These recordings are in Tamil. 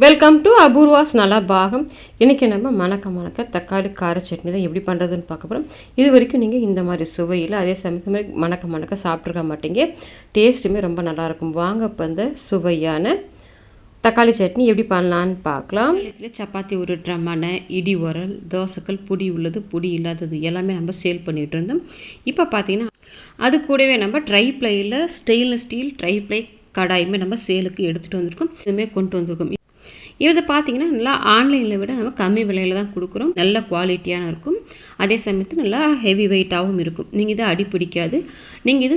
வெல்கம் டு அபூர்வாஸ் நல்லா பாகம் இன்றைக்கி நம்ம மணக்க மணக்க தக்காளி கார சட்னி தான் எப்படி பண்ணுறதுன்னு பார்க்க போகிறோம் இது வரைக்கும் நீங்கள் இந்த மாதிரி சுவையில் அதே சமயத்தில் மணக்க மணக்க சாப்பிட்ருக்க மாட்டீங்க. டேஸ்ட்டுமே ரொம்ப நல்லாயிருக்கும் வாங்க இப்போ இந்த சுவையான தக்காளி சட்னி எப்படி பண்ணலான்னு பார்க்கலாம். இதில் சப்பாத்தி உருட்டுற மனை இடி உரல் தோசைக்கல் பொடி உள்ளது பொடி இல்லாதது எல்லாமே நம்ம சேல் பண்ணிகிட்டு இருந்தோம். இப்போ பார்த்தீங்கன்னா அது கூடவே நம்ம ட்ரை பிளேயில் ஸ்டெயின்லெஸ் ஸ்டீல் ட்ரை ப்ளை கடாயுமே நம்ம சேலுக்கு எடுத்துகிட்டு வந்திருக்கோம். இதுவுமே கொண்டு வந்திருக்கோம். இதை பார்த்தீங்கன்னா நல்லா ஆன்லைனில் விட நம்ம கம்மி விலையில் தான் கொடுக்குறோம். நல்ல குவாலிட்டியான இருக்கும். அதே சமயத்தில் நல்லா ஹெவி வெயிட்டாகவும் இருக்கும். நீங்கள் இதை அடி பிடிக்காது. நீங்கள் இது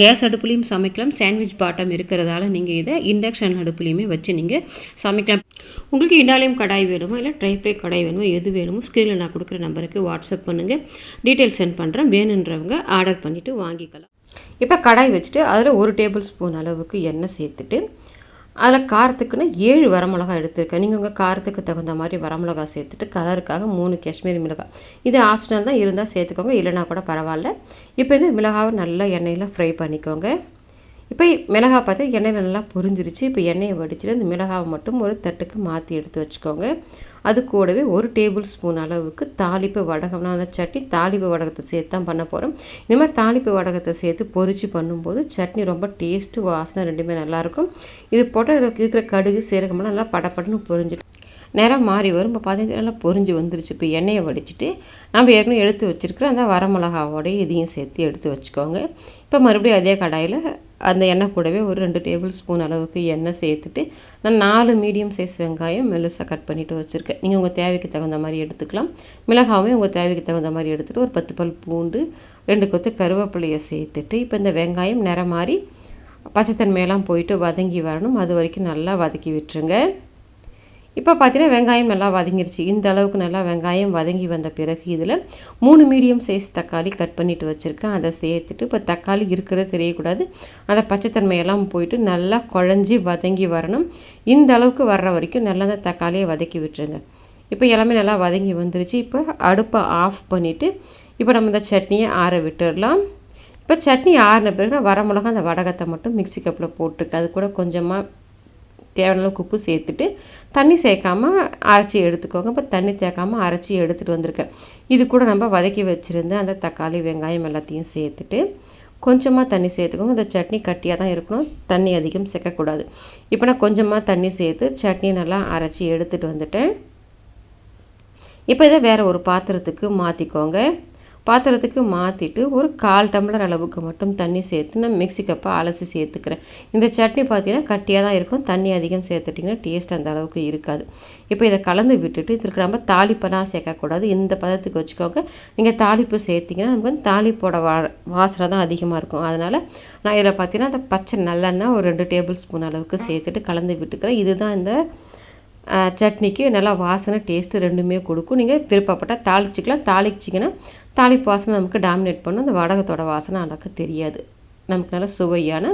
கேஸ் அடுப்புலையும் சமைக்கலாம். சாண்ட்விச் பாட்டம் இருக்கிறதால நீங்கள் இதை இண்டக்ஷன் அடுப்புலையுமே வச்சு நீங்கள் சமைக்கலாம். உங்களுக்கு இண்டாலியம் கடாய் வேணுமோ? இல்லை ட்ரை ஃப்ரை கடாய் வேணுமோ? எது வேணுமோ? ஸ்க்ரீனில் நான் கொடுக்குற நம்பருக்கு வாட்ஸ்அப் பண்ணுங்கள் டீட்டெயில் சென்ட் பண்ணுறேன் வேணுன்றவங்க ஆர்டர் பண்ணிவிட்டு வாங்கிக்கலாம். இப்போ கடாய் வச்சுட்டு அதில் ஒரு டேபிள் ஸ்பூன் அளவுக்கு எண்ணெய் சேர்த்துட்டு அதில் காரத்துக்குன்னு ஏழு வரமிளகா எடுத்திருக்கேன். நீங்கள் உங்கள் காரத்துக்கு தகுந்த மாதிரி வரமிளகா சேர்த்துட்டு கலருக்காக மூணு காஷ்மீரி மிளகாய். இது ஆப்ஷனல் தான் இருந்தால் சேர்த்துக்கோங்க. இல்லைனா கூட பரவாயில்ல. இப்போ இந்த மிளகாவை நல்லா எண்ணெயில் ஃப்ரை பண்ணிக்கோங்க. இப்போ மிளகாய் பார்த்தா எண்ணெயில் நல்லா பொரிஞ்சிருச்சு. இப்போ எண்ணெயை வடிச்சுட்டு அந்த மிளகாவை மட்டும் ஒரு தட்டுக்கு மாற்றி எடுத்து வச்சுக்கோங்க. அது கூடவே ஒரு டேபிள் ஸ்பூன் அளவுக்கு தாளிப்பு வடகம்னா அந்த சட்னி தாளிப்பு வடகத்தை சேர்த்து தான் பண்ண போகிறோம் இந்த மாதிரி தாளிப்பு வடகத்தை சேர்த்து பொறிச்சு பண்ணும்போது சட்னி ரொம்ப டேஸ்ட்டு வாசனை ரெண்டுமே நல்லாயிருக்கும் இது போட்டு இருக்கிற கடுகு சீரகம்லாம் நல்லா படப்படன்னு பொரிஞ்சிட்டு நேரம் மாறி வரும். இப்போ பார்த்தீங்கன்னா நல்லா பொரிஞ்சு வந்துருச்சு. இப்போ எண்ணெயை வடிச்சிட்டு நம்ம ஏற்கனவே எடுத்து வச்சுருக்கிற அந்த வரமிளகாவோடய இதையும் சேர்த்து எடுத்து வச்சுக்கோங்க. இப்போ மறுபடியும் அதே கடாயில் அந்த எண்ணெய் கூடவே ஒரு ரெண்டு டேபிள் ஸ்பூன் அளவுக்கு எண்ணெய் சேர்த்துட்டு நான் நாலு மீடியம் சைஸ் வெங்காயம் மெல்லுசாக கட் பண்ணிவிட்டு வச்சுருக்கேன். நீங்கள் உங்கள் தேவைக்கு தகுந்த மாதிரி எடுத்துக்கலாம். மிளகாவும் உங்கள் தேவைக்கு தகுந்த மாதிரி எடுத்துகிட்டு ஒரு பத்து பல் பூண்டு ரெண்டு கொத்து கருவேப்பிலையை சேர்த்துட்டு இப்போ இந்த வெங்காயம் நிறம் மாதிரி பச்சைத்தன்மையெல்லாம் போயிட்டு வதங்கி வரணும். அது வரைக்கும் நல்லா வதக்கி விட்டுருங்க. இப்போ பார்த்தீங்கன்னா வெங்காயம் நல்லா வதங்கிருச்சு. இந்த அளவுக்கு நல்லா வெங்காயம் வதங்கி வந்த பிறகு இதில் மூணு மீடியம் சைஸ் தக்காளி கட் பண்ணிட்டு வச்சுருக்கேன். அதை சேர்த்துட்டு இப்போ தக்காளி இருக்கிறது தெரியக்கூடாது. அந்த பச்சைத்தன்மையெல்லாம் போயிட்டு நல்லா குழஞ்சி வதங்கி வரணும். இந்த அளவுக்கு வர்ற வரைக்கும் நல்லா அந்த தக்காளியை வதக்கி விட்டுருங்க. இப்போ எல்லாமே நல்லா வதங்கி வந்துருச்சு. இப்போ அடுப்பை ஆஃப் பண்ணிவிட்டு இப்போ நம்ம இந்த சட்னியை ஆற விட்டுடலாம். இப்போ சட்னி ஆறின பிறகு நான் வரமிளகா அந்த வடகத்தை மட்டும் மிக்சி கப்பில் போட்டிருக்கேன். அது கூட கொஞ்சமாக தேவையான அளவுக்கு உப்பு சேர்த்துட்டு தண்ணி சேர்க்காமல் அரைச்சி எடுத்துக்கோங்க. இப்போ தண்ணி சேர்க்காமல் அரைச்சி எடுத்துகிட்டு வந்திருக்கேன். இது கூட நம்ம வதக்கி வச்சுருந்த அந்த தக்காளி வெங்காயம் எல்லாத்தையும் சேர்த்துட்டு கொஞ்சமாக தண்ணி சேர்த்துக்கோங்க. இந்த சட்னி கட்டியாக தான் இருக்கணும். தண்ணி அதிகம் சேர்க்கக்கூடாது. இப்போ நான் கொஞ்சமாக தண்ணி சேர்த்து சட்னி நல்லா அரைச்சி எடுத்துகிட்டு வந்துட்டேன். இப்போ இதை வேறு ஒரு பாத்திரத்துக்கு மாற்றிக்கோங்க பாத்திரத்துக்கு மாற்றிட்டு ஒரு கால் டம்ளர் அளவுக்கு மட்டும் தண்ணி சேர்த்து நான் மிக்சி கப்பை அலசி சேர்த்துக்கிறேன். இந்த சட்னி பார்த்தீங்கன்னா கட்டியாக தான் இருக்கும். தண்ணி அதிகம் சேர்த்துட்டிங்கன்னா டேஸ்ட் அந்த அளவுக்கு இருக்காது. இப்போ இதை கலந்து விட்டுட்டு இதுக்கு நம்ம தாளிப்பெல்லாம் சேர்க்கக்கூடாது. இந்த பதத்துக்கு வச்சுக்கோங்க. நீங்கள் தாளிப்பு சேர்த்திங்கன்னா நமக்கு வந்து தாளிப்போட வா வாசனை தான் அதிகமாக இருக்கும். அதனால் நான் இதில் பார்த்தீங்கன்னா அந்த பச்சை நல்லெண்ணெய் ஒரு ரெண்டு டேபிள் ஸ்பூன் அளவுக்கு சேர்த்துட்டு கலந்து விட்டுக்கிறேன். இதுதான் இந்த சட்னிக்கு நல்லா வாசனை டேஸ்ட்டு ரெண்டுமே கொடுக்கும். நீங்கள் விருப்பப்பட்டால் தாளிச்சிக்கலாம். தாளிச்சிங்கன்னா தாளிப்பு வாசனை நமக்கு டாமினேட் பண்ணும். அந்த வடகத்தோட வாசனை அளவுக்கு தெரியாது. நமக்கு நல்லா சுவையான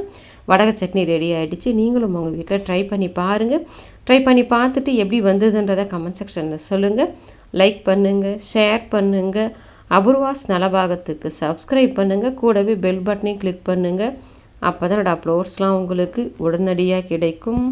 வடக சட்னி ரெடி ஆகிடுச்சு நீங்களும் உங்கள் வீட்டில் ட்ரை பண்ணி பாருங்கள் ட்ரை பண்ணி பார்த்துட்டு எப்படி வந்ததுன்றதை கமெண்ட் செக்ஷனில் சொல்லுங்கள் லைக் பண்ணுங்கள் ஷேர் பண்ணுங்கள் அபூர்வாஸ் நலபாகத்துக்கு சப்ஸ்கிரைப் பண்ணுங்கள் கூடவே பெல் பட்டனையும் கிளிக் பண்ணுங்கள் அப்போ தான் என்னோடய அப்லோட்ஸ்லாம் உங்களுக்கு உடனடியாக கிடைக்கும்.